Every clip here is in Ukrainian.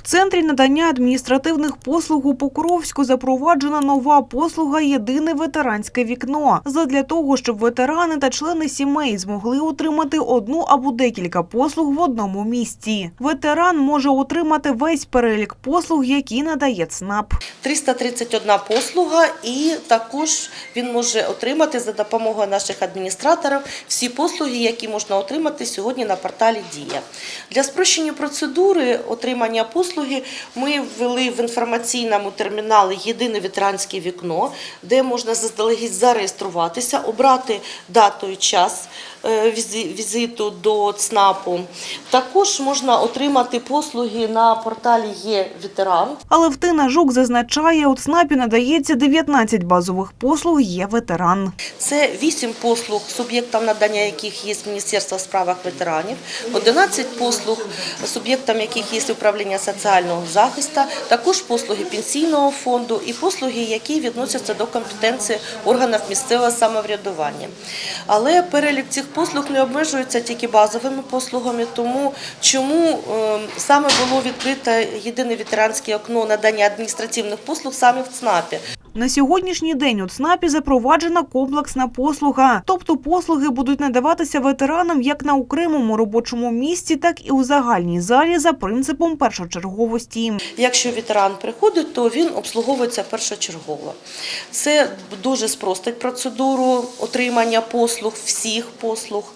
В центрі надання адміністративних послуг у Покровську запроваджена нова послуга Єдине ветеранське вікно. Задля того, щоб ветерани та члени сімей змогли отримати одну або декілька послуг в одному місці. Ветеран може отримати весь перелік послуг, які надає ЦНАП. 331 послуга, і також він може отримати за допомогою наших адміністраторів всі послуги, які можна отримати сьогодні на порталі Дія. Для спрощення процедури отримання послуги ми ввели в інформаційному терміналі єдине ветеранське вікно, де можна заздалегідь зареєструватися, обрати дату і час візиту до ЦНАПу. Також можна отримати послуги на порталі Є ветеран. Але Втина Жук зазначає, у ЦНАПі надається 19 базових послуг є ветеран. Це 8 послуг, суб'єктом надання яких є Міністерство в справах ветеранів, 11 послуг, суб'єктом яких є управління соціального захисту, також послуги пенсійного фонду і послуги, які відносяться до компетенції органів місцевого самоврядування. Але перелік цих послуг не обмежується тільки базовими послугами, тому чому е, саме було відкрите єдине ветеранське окно надання адміністративних послуг саме в ЦНАПі. На сьогоднішній день у ЦНАПі запроваджена комплексна послуга. Тобто послуги будуть надаватися ветеранам як на окремому робочому місці, так і у загальній залі за принципом першочерговості. Якщо ветеран приходить, то він обслуговується першочергово. Це дуже спростить процедуру отримання послуг, всіх послуг.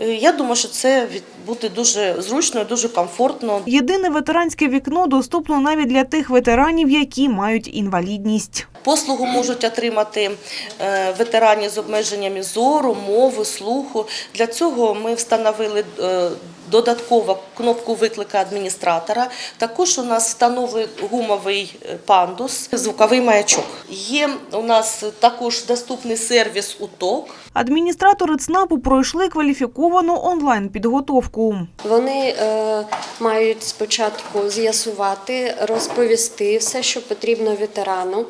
Е, Я думаю, що це буде дуже зручно і дуже комфортно. Єдине ветеранське вікно доступно навіть для тих ветеранів, які мають інвалідність. Послугу можуть отримати е, ветерані з обмеженнями зору, мови, слуху. Для цього ми встановили е, додатково кнопку виклика адміністратора. Також у нас встановлений гумовий е, пандус, звуковий маячок. Є у нас також доступний сервіс УТОК. Адміністратори ЦНАПу пройшли кваліфіковану онлайн-підготовку. Вони е, мають спочатку з'ясувати, розповісти все, що потрібно ветерану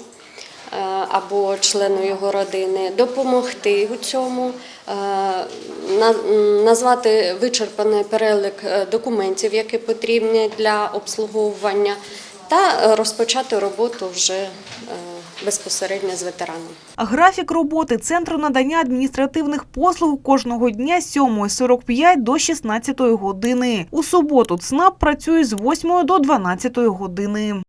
або члену його родини, допомогти у цьому, е, на- назвати вичерпаний перелік е, документів, які потрібні для обслуговування, та е, розпочати роботу вже е, безпосередньо з ветераном. Графік роботи Центру надання адміністративних послуг кожного дня з 7.45 до 16 години. У суботу ЦНАП працює з 8 до 12 години.